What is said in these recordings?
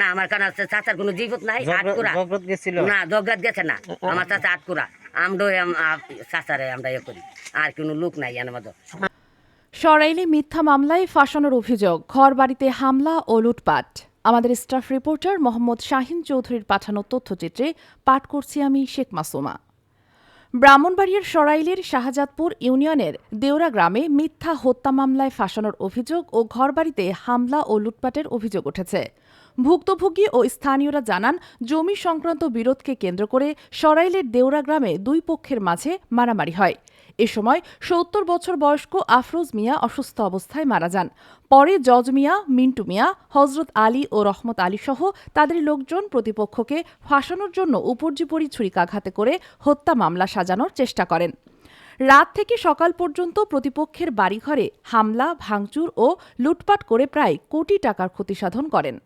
না আমার কারণ চাচার কোনো জীবত নাই আটকুরা না জগরাত গেছে না। আমার চাচা আটকুরা আমরা চাচারে আমরা ইয়ে করি। আর কোনো লোক নাই আমাদের। সরাইলে মিথ্যা মামলায় ফাঁসানোর অভিযোগ ঘর বাড়িতে হামলা ও লুটপাট। আমাদের স্টাফ রিপোর্টার মোহাম্মদ শাহিন চৌধুরীর পাঠানো তথ্যচিত্রে পাঠ করছি আমি শেখ মাসুমা। ব্রাহ্মণবাড়িয়ার সরাইলের শাহজাদপুর ইউনিয়নের দেওরা গ্রামে মিথ্যা হত্যা মামলায় ফাঁসানোর অভিযোগ ও ঘরবাড়িতে হামলা ও লুটপাটের অভিযোগ উঠেছে। ভুক্তভোগী ও স্থানীয়রা জানান, জমি সংক্রান্ত বিরোধকে কেন্দ্র করে সরাইলের দেওরা গ্রামে দুই পক্ষের মাঝে মারামারি হয়। এ সময় সত্তর বছর বয়স্ক আফরোজ মিয়া অসুস্থ অবস্থায় মারা যান। পরে জজ মিয়া, মিন্টু মিয়া হজরত আলী ও রহমত আলী সহ তাদের লোকজন প্রতিপক্ষকে ফাঁসানোর জন্য উপর্যুপরি ছুরিকাঘাতে করে হত্যা মামলা সাজানোর চেষ্টা করেন। রাত থেকে সকাল পর্যন্ত প্রতিপক্ষের বাড়িঘরে হামলা, ভাঙচুর ও লুটপাট করে প্রায় কোটি টাকার ক্ষতিসাধন করেন।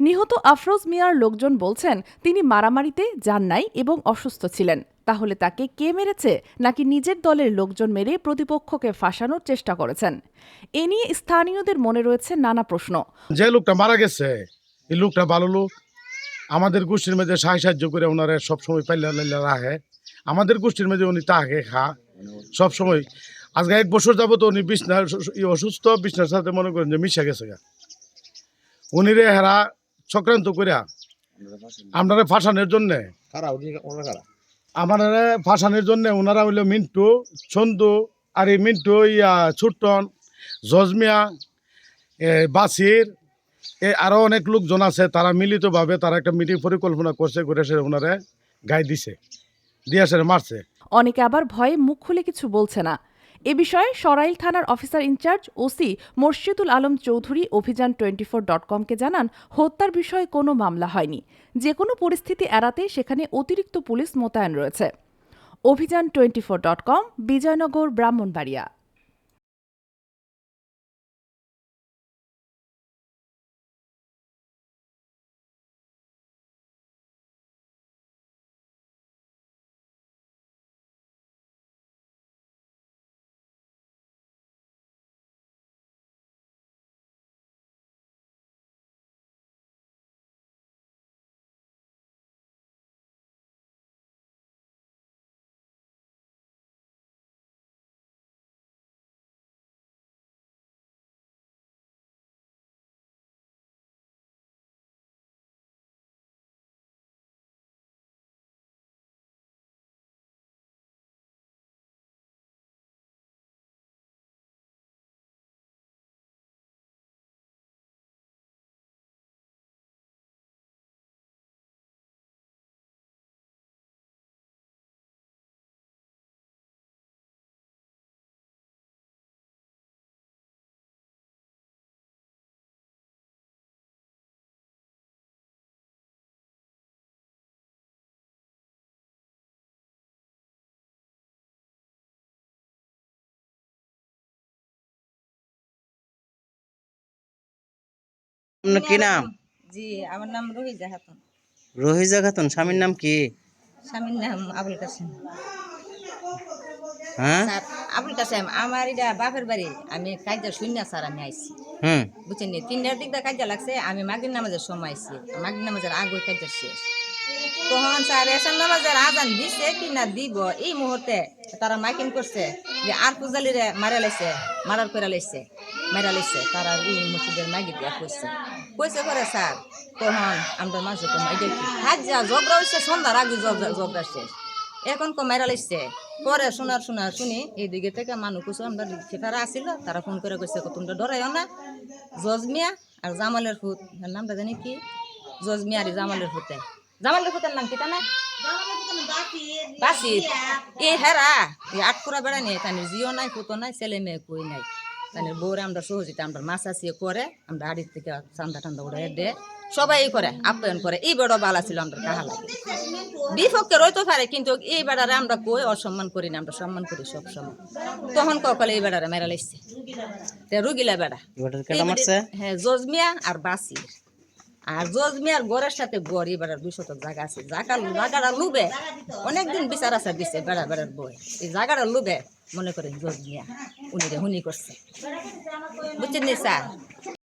নিহত আফরোজ মিয়ার লোকজন বলছেন, তিনি মারামারিতে যান নাই এবং অসুস্থ ছিলেন। তাহলে তাকে কে মেরেছে, নাকি নিজের দলের লোকজন মেরে প্রতিপক্ষকে ফাঁসানোর চেষ্টা করেছেন? এ নিয়ে স্থানীয়দের মনে রয়েছে নানা প্রশ্ন। যে লোকটা মারা গেছে, এই লোকটা ভালো লোক। আমাদের গোষ্ঠীর মধ্যে সাহায্য সাহায্য করে ওনারা সবসময় পাইলে লাইলে রাখে। আমাদের গোষ্ঠীর মধ্যে উনি তাকে খা। সবসময়, আজকে এক বছর যাবত উনি বিছনা অসুস্থ, বিছনার সাথে মনে করেন যে মিশা গেছে উনি রে হেরা চক্রান্ত করিয়া আপনারা ফাঁসানোর জন্যে। আমাদের ফাঁসানোর জন্য ওনারা হইল মিন্টু চন্দু আর এই মিন্টু ইয়া ছুটন জজমিয়া বাসির এ আরও অনেক লোকজন আছে তারা মিলিতভাবে তারা একটা মিটিং পরিকল্পনা করছে করে সে ওনারে গায়ে দিছে দিয়ে সে মারছে। অনেকে আবার ভয়ে মুখ খুলে কিছু বলছে না। এ বিষয়ে সরাইল থানার officer in charge OC Morshidul Alam Chowdhury Abhijan twenty four dot কমকে জানান, হত্যার বিষয়ে কোনো মামলা হয়নি। যে কোনো পরিস্থিতি এড়াতে সেখানে অতিরিক্ত পুলিশ মোতায়েন রয়েছে। Abhijan twenty four dot com, Bijoynagar, Brahmanbaria. আপনার কি নাম? জি আমার নাম রোহিজা খাতুন। রহিজা খাতুন স্বামীর নাম কি? স্বামীর নাম আবুল কাসেম হ্যাঁ? আবুল কাসেম আমার এটা বাপের বাড়ি। আমি কাজটা শূন্য স্যার আমি আইছি। হুম। বুঝছেন নি? তিনটার দিক দিয়ে কাজটা লাগছে আমি মাগরিব নামাজের সময় আইছি। মাগরিব নামাজের আগে কাজটা শেষ। তখন স্যার এসান নামাজের আজান দিছে কি না দিব এই মুহূর্তে তারা মাইকিং করছে যে আর পূজালিরে মারা লাইছে মারার করে লাইছে মারা লাইছে। তারা এই মসজিদের মাগি দিয়া কইছে কইছে করে স্যার তখন আমরা মাঝে তো মাইকে কি? হাজ যা জবরা হইছে, সন্ধ্যার আগে জবরা শেষ। এখন কো মারা লাইছে। পরে শোনার শোনার, শুনি, এইদিকে থেকে মানুষ কিছু আমরা সেটারা আসিল, তারা ফোন করে কইছে তোমরা ডরাইও না জজমিয়া আর জামালের ফুত নামটা জানি কি? জজমিয়া আর জামালের ফুতে জামালের ফুতের নাম কি না বাসির এ হেরা আটকুরা বেড়া নিয়ে তাদের জিও নাই ফুতো নাই, ছেলে মেয়ে কই নাই। তাদের বউরে আমরা সহজিতে আমরা মাছ আসিয়ে করে আমরা আড়ির থেকে চান্দা টান্দা উড়ে দে সবাই করে আপ্যায়ন করে। এই বেড়া বালা ছিল আমরা কাহা লাগে। বিপক্ষে রইতে পারে কিন্তু এই বেড়ারে আমরা কই অসম্মান করি না আমরা সম্মান করি সব সময়। তখন কপালে এই বেড়ারে মেরা লাইছে তে রুগিলা বেড়া। হ্যাঁ জজমিয়া আর বাসি। আর জজমিয়ার গড়ের সাথে গড় এবার দুই শতক জায়গা আছে। জায়গা জায়গাটা লুবে। অনেকদিন বিচার আছে দিছে বেড়া বেড়ার বই এই জায়গাটা লুবে মনে করেন জজমিয়া। উনি রে হুনি করছে। বুঝছেন নি